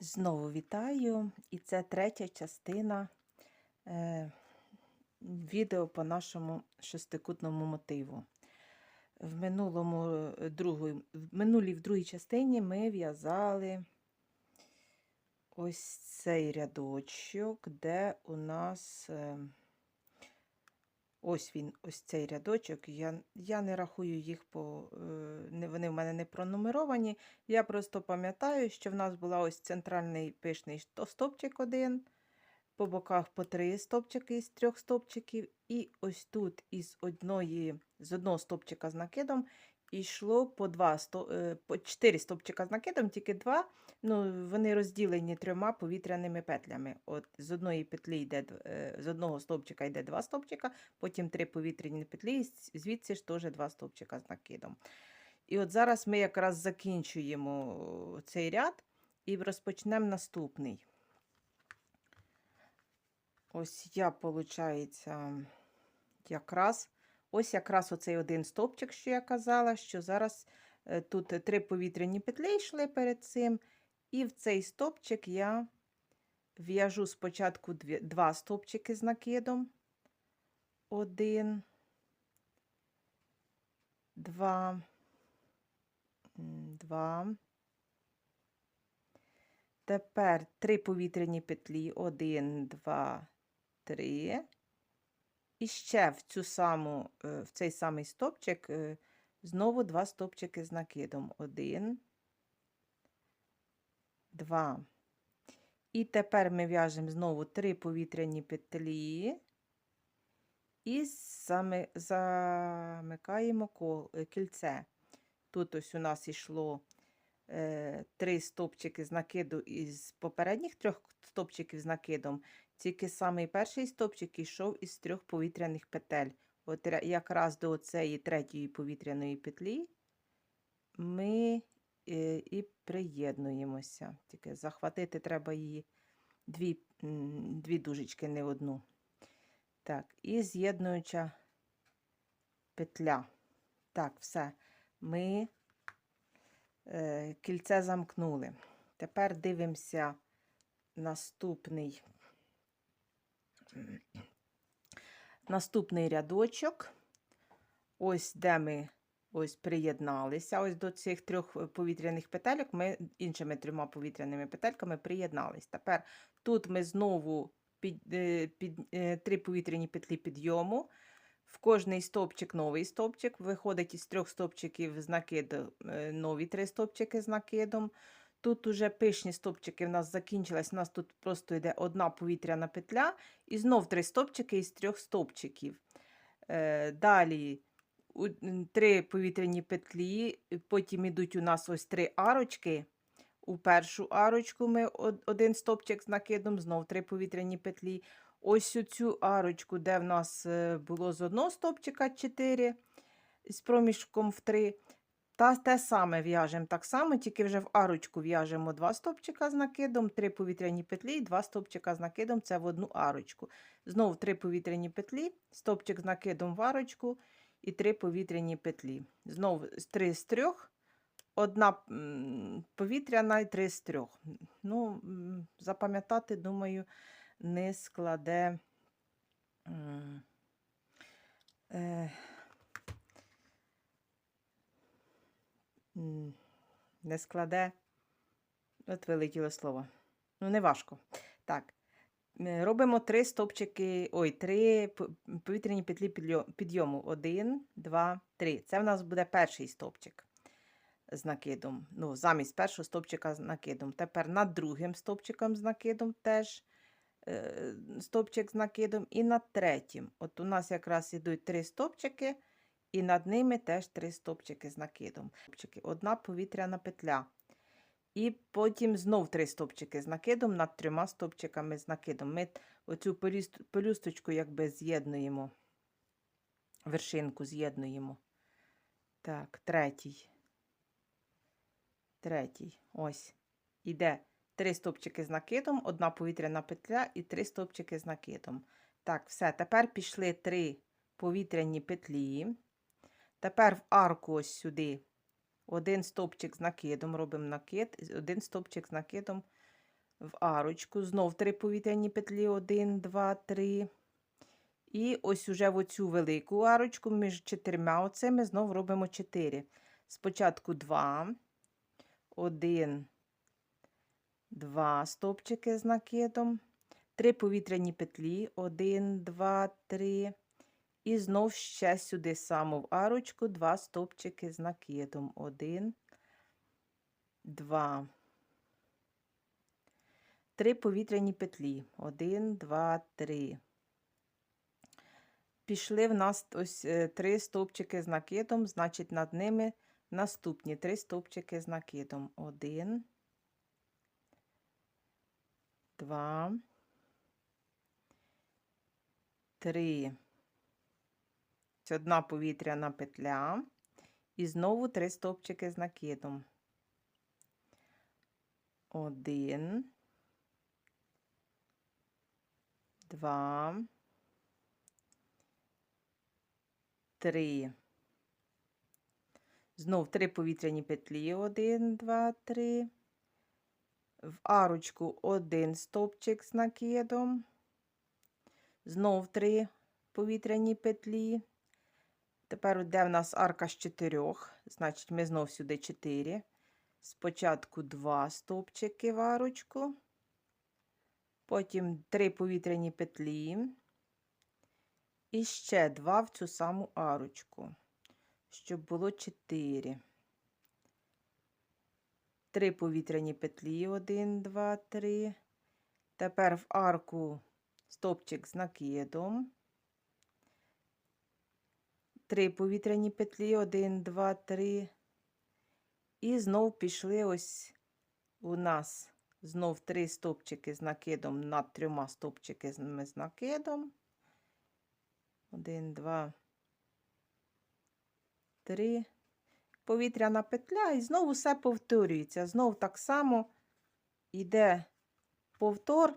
Знову вітаю, і це третя частина е, відео по нашому шестикутному мотиву. В минулому, другу, в минулій в другій частині ми в'язали ось цей рядочок, де у нас е, ось він, ось цей рядочок. Я, я не рахую їх по, е, вони в мене не пронумеровані. Я просто пам'ятаю, що в нас була ось центральний пишний стопчик один, по боках по три стопчики із трьох стопчиків. і ось тут із одної, з одного стопчика з накидом йшло по два е, по чотири стовпчика з накидом, тільки два. Ну, вони розділені трьома повітряними петлями. От з одної петлі йде е, з одного стовпчика йде два стовпчика, потім три повітряні петлі, звідси ж теж два стовпчика з накидом. І от зараз ми якраз закінчуємо цей ряд і розпочнемо наступний. Ось я, виходить, якраз, ось якраз оцей один стовпчик, що я казала, що зараз е, тут три повітряні петлі йшли перед цим, і в цей стовпчик я в'яжу спочатку два стовпчики з накидом. Один, два, два. Тепер три повітряні петлі. Один, два, три. І ще в цю саму, е, в цей самий стопчик е, знову два стопчики з накидом. Один, два. І тепер ми в'яжемо знову три повітряні петлі і замикаємо кільце. Тут ось у нас йшло три стопчики з накиду із попередніх трьох стопчиків з накидом, тільки самий перший стопчик йшов із трьох повітряних петель. От якраз до цієї третьої повітряної петлі ми е, і приєднуємося. Тільки захватити треба її дві, дві дужечки, не одну. Так, і з'єднуюча петля. Так, все. Ми е, кільце замкнули. Тепер дивимося наступний, наступний рядочок. Ось де ми ось приєдналися. Ось до цих трьох е, повітряних петельок ми іншими трьома повітряними петельками приєднались. Тепер тут ми знову під, е, під, е, три повітряні петлі підйому. В кожний стовпчик новий стовпчик. Виходить із трьох стовпчиків з накиду е, нові три стовпчики з накидом. Тут уже пишні стовпчики в нас закінчились. У нас тут просто йде одна повітряна петля і знов три стовпчики із трьох стовпчиків. Е, Далі три повітряні петлі, потім йдуть у нас ось три арочки. У першу арочку ми один стовпчик з накидом, знов три повітряні петлі. Ось цю арочку, де в нас е, було з одного стовпчика 4 з проміжком в 3. Та те саме в'яжемо так само, тільки вже в арочку в'яжемо два стовпчика з накидом, три повітряні петлі і два стовпчика з накидом це в одну арочку. Знову три повітряні петлі, стовпчик з накидом в арочку і три повітряні петлі. Знову з- три з трьох, одна м, повітряна і три з трьох. Ну, запам'ятати, думаю, не складе. е, Не складе. От вилетіло слово. Ну, не важко. Так. Робимо три стопчики, ой, три повітряні петлі підйому. Один, два, три. Це в нас буде перший стопчик з накидом. Ну, замість першого стопчика з накидом. Тепер над другим стопчиком з накидом теж стопчик з накидом. І над третім. От у нас якраз ідуть три стопчики, і над ними теж три стопчики з накидом. Одна повітряна петля. І потім знов три стопчики з накидом над трьома стопчиками з накидом. Ми оцю пелюсточку якби з'єднуємо, вершинку з'єднуємо. Так, третій. Третій. Ось. Іде три стопчики з накидом, одна повітряна петля і три стопчики з накидом. Так, все. Тепер пішли три повітряні петлі. Тепер в арку ось сюди один стовпчик з накидом, робимо накид, один стовпчик з накидом в арочку, знов 3 повітряні петлі, 1, 2, 3. І ось уже в оцю велику арочку між чотирма оцими знов робимо 4. Спочатку 2, 1, 2 стовпчики з накидом, 3 повітряні петлі, 1, 2, 3. І знов ще сюди саму в арочку 2 стовпчики з накидом. 1, 2, 3 повітряні петлі. 1, 2, 3. Пішли в нас ось е, три стовпчики з накидом, значить над ними наступні три стовпчики з накидом. 1, 2, 3. Це одна повітряна петля. І знову три стовпчики з накидом. Один, два, три. Знов три повітряні петлі. Один, два, три. В арочку один стовпчик з накидом. Знов три повітряні петлі. Тепер йде в нас арка з чотирьох, значить, ми знов сюди 4. Спочатку 2 стовпчики в арочку, потім 3 повітряні петлі. І ще 2 в цю саму арочку, щоб було 4. 3 повітряні петлі, 1, 2, 3. Тепер в арку стовпчик з накидом. Три повітряні петлі, один, два, три. І знов пішли ось у нас знов три стовпчики з накидом над трьома стовпчиками з накидом. Один, два, три. Повітряна петля, і знову все повторюється. Знов так само йде повтор.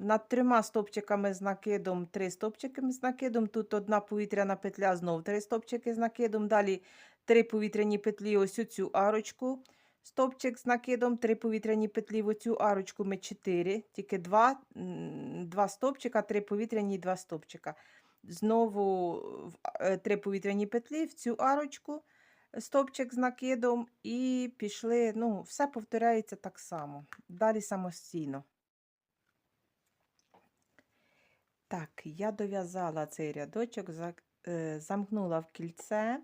Над трьома стовпчиками з накидом, три стовпчики з накидом. Тут одна повітряна петля, знов три стовпчики з накидом. Далі три повітряні петлі, ось у цю арочку. Стовпчик з накидом, три повітряні петлі, в оцю арочку ми чотири. Тільки два, два стовпчика, три повітряні і два стовпчика. Знову е, три повітряні петлі в цю арочку, стовпчик з накидом, і пішли. Ну, все повторяється так само. Далі самостійно. Так, я дов'язала цей рядочок, е, замкнула в кільце.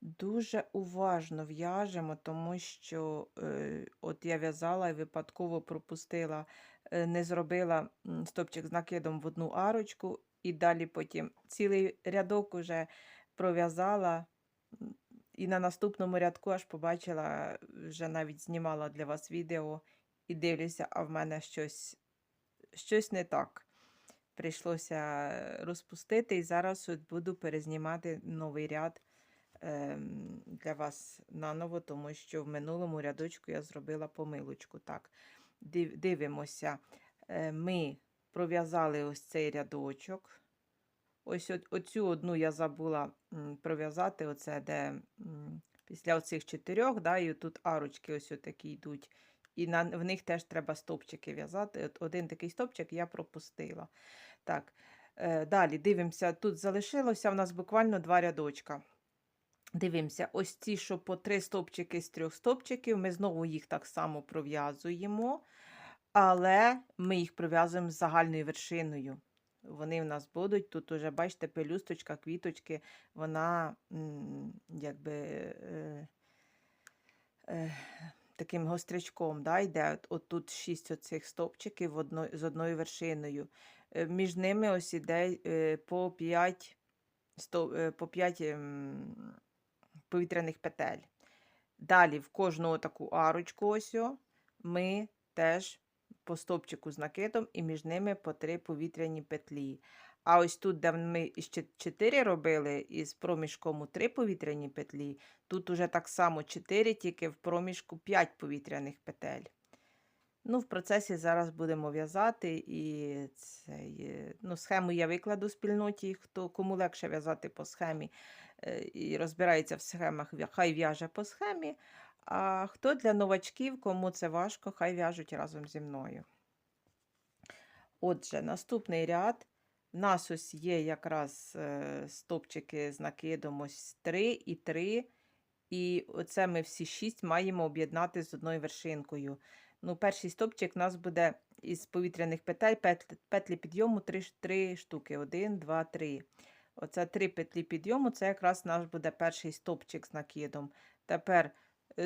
Дуже уважно в'яжемо, тому що е, от я в'язала і випадково пропустила, е, не зробила стопчик з накидом в одну арочку, і далі потім цілий рядок уже пров'язала. І на наступному рядку аж побачила, вже навіть знімала для вас відео і дивлюся, а в мене щось, щось не так прийшлося розпустити, і зараз от буду перезнімати новий ряд ем, для вас наново, тому що в минулому рядочку я зробила помилочку. Так, дивимося, Е, ми пров'язали ось цей рядочок. Ось оцю одну я забула пров'язати, оце де після оцих чотирьох, да, і тут арочки ось такі йдуть. І на, в них теж треба стовпчики в'язати. От один такий стовпчик я пропустила. Так, е, далі дивимося, тут залишилося в нас буквально два рядочка. Дивимося, ось ці, що по три стовпчики з трьох стовпчиків, ми знову їх так само пров'язуємо, але ми їх пров'язуємо з загальною вершиною. Вони в нас будуть. Тут уже, бачите, пелюсточка, квіточки, вона якби е, е, таким гострячком да, йде. От, тут шість оцих стовпчиків одно, з одною вершиною. Е, Між ними ось іде е, по 5, по 5 ем, повітряних петель. Далі в кожну таку арочку ось ми теж по стовпчику з накидом і між ними по три повітряні петлі. А ось тут, де ми ще 4 робили із проміжком у 3 повітряні петлі, тут уже так само 4, тільки в проміжку 5 повітряних петель. Ну, в процесі зараз будемо в'язати і цей, ну, схему я викладу в спільноті, хто кому легше в'язати по схемі е, і розбирається в схемах, хай в'яже по схемі. А хто для новачків, кому це важко, хай в'яжуть разом зі мною. Отже, наступний ряд. У нас ось є якраз е, стопчики з накидом ось 3 і 3. І оце ми всі 6 маємо об'єднати з одною вершинкою. Ну, перший стопчик у нас буде із повітряних петель, петлі, підйому 3, 3 штуки. 1, 2, 3. Оце 3 петлі підйому, це якраз наш буде перший стопчик з накидом. Тепер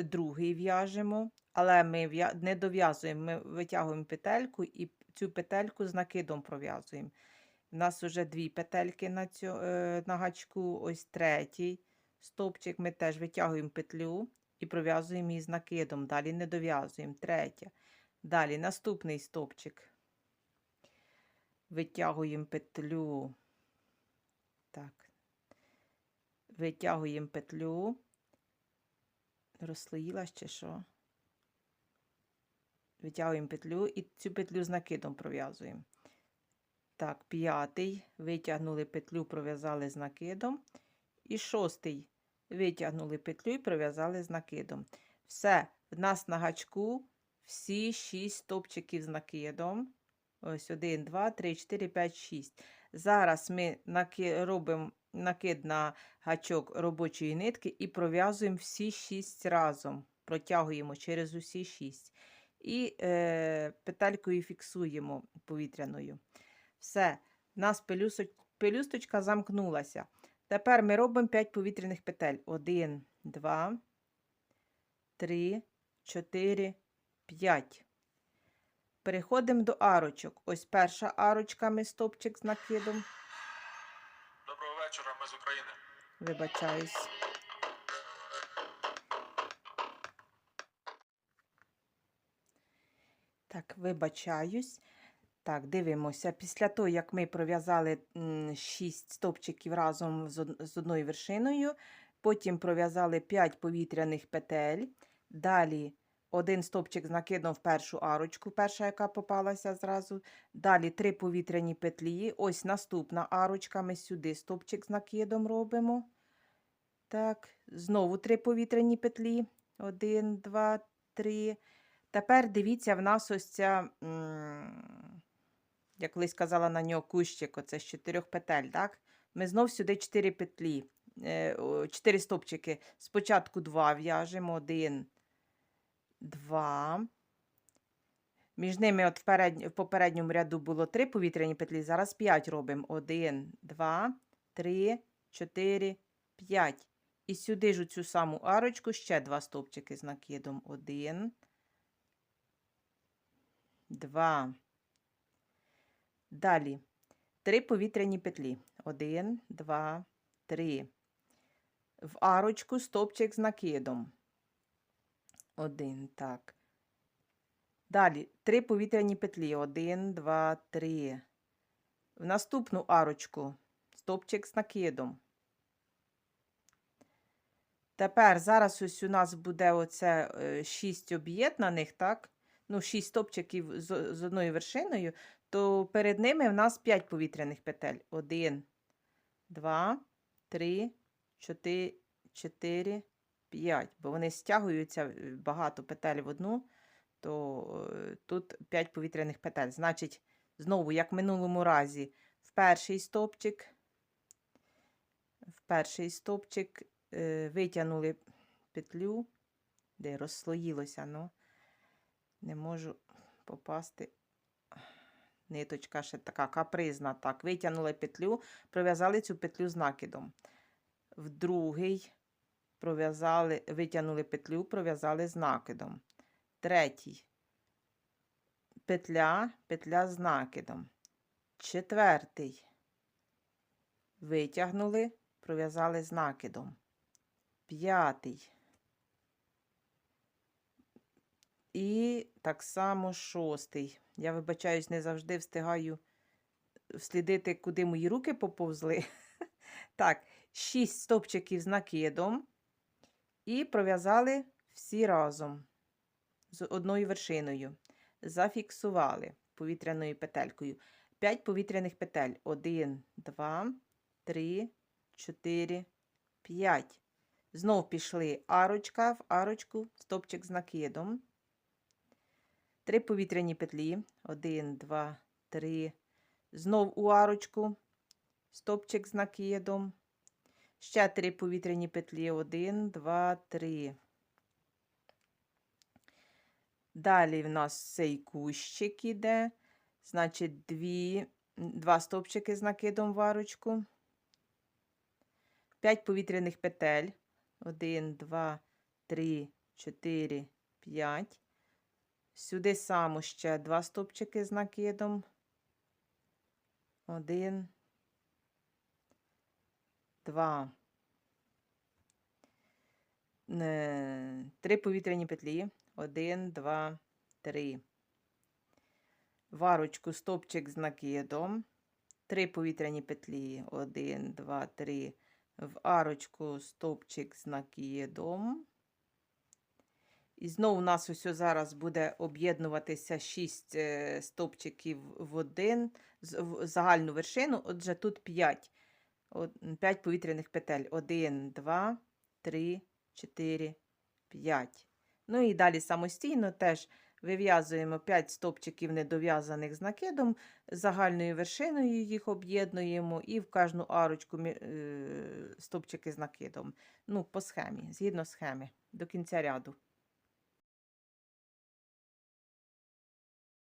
другий в'яжемо, але ми не дов'язуємо, ми витягуємо петельку і цю петельку з накидом пров'язуємо. У нас вже дві петельки на, цю, е, на гачку, ось третій стовпчик. Ми теж витягуємо петлю і пров'язуємо її з накидом. Далі не дов'язуємо. Третя. Далі наступний стовпчик. Витягуємо петлю. Так. Витягуємо петлю. Розслоїла ще що? Витягуємо петлю і цю петлю з накидом пров'язуємо. Так, п'ятий. Витягнули петлю, пров'язали з накидом. І шостий. Витягнули петлю і пров'язали з накидом. Все, в нас на гачку всі шість стовпчиків з накидом. Ось 1, 2, 3, 4, 5, 6. Зараз ми робимо накид на гачок робочої нитки і пров'язуємо всі 6 разом. Протягуємо через усі 6. І е, петелькою фіксуємо повітряною. Все, в нас пелюсоч... пелюсточка замкнулася. Тепер ми робимо 5 повітряних петель. 1, 2, 3, 4, 5. Переходимо до арочок. Ось перша арочка, ми стопчик з накидом. Вечора, ми з України. Вибачаюсь. Так, вибачаюсь. Так, дивимося. Після того, як ми пров'язали 6 стовпчиків разом з одною вершиною, потім пров'язали 5 повітряних петель. Далі один стовпчик з накидом в першу арочку, перша, яка попалася зразу. Далі 3 повітряні петлі. Ось наступна арочка. Ми сюди стовпчик з накидом робимо. Так, знову 3 повітряні петлі. 1, 2, 3. Тепер дивіться, в нас ось ця. як колись казала на нього кущик, оце з чотирьох петель, так? Ми знов сюди чотири петлі, е, чотири стопчики. Спочатку два в'яжемо, один, два. Між ними от в, переднь- в попередньому ряду було три повітряні петлі, зараз п'ять робимо. Один, два, три, чотири, п'ять. І сюди ж цю саму арочку ще два стовпчики з накидом. Один, два. Далі три повітряні петлі. Один, два, три. В арочку стовпчик з накидом. Один, так. Далі три повітряні петлі. Один, два, три. В наступну арочку стовпчик з накидом. Тепер зараз ось у нас буде оце е, шість об'єднаних, так? Ну, шість стовпчиків з, з одною вершиною то перед ними в нас 5 повітряних петель. 1, 2, 3, 4, 4, 5. Бо вони стягуються е, багато петель в одну, то е, тут 5 повітряних петель. Значить, знову, як в минулому разі, в перший стовпчик, в перший стовпчик е, витягнули петлю, де розслоїлося, ну, не можу попасти ниточка ще така капризна. Так, витягнули петлю, пров'язали цю петлю з накидом. В другий пров'язали, витягнули петлю, пров'язали з накидом. Третій. Петля, петля з накидом. Четвертий. Витягнули, пров'язали з накидом. П'ятий. І так само шостий. Я вибачаюсь, не завжди встигаю вслідити, куди мої руки поповзли. Так, шість стовпчиків з накидом. І пров'язали всі разом з одною вершиною. Зафіксували повітряною петелькою. 5 повітряних петель. 1, 2, 3, 4, 5. Знов пішли арочка в арочку, стопчик з накидом. Три повітряні петлі. Один, два, три. Знов у арочку, стопчик з накидом. Ще три повітряні петлі. Один, два, три. Далі в нас цей кущик іде. Значить, дві, два стовпчики з накидом в арочку. П'ять повітряних петель. Один, два, три, чотири, п'ять. Сюди само ще два стовпчики з накидом. Один, два. Е, Три повітряні петлі. Один, два, три. Варочку стопчик з накидом. Три повітряні петлі. Один, два, три. В арочку стопчик з накидом. І знову у нас ось зараз буде об'єднуватися 6 стопчиків в один в загальну вершину. Отже, тут 5. 5 повітряних петель. 1, 2, 3, 4, 5. Ну і далі самостійно теж вив'язуємо 5 стопчиків недов'язаних з накидом, загальною вершиною їх об'єднуємо і в кожну арочку е, стопчики з накидом. Ну, по схемі, згідно схеми, до кінця ряду.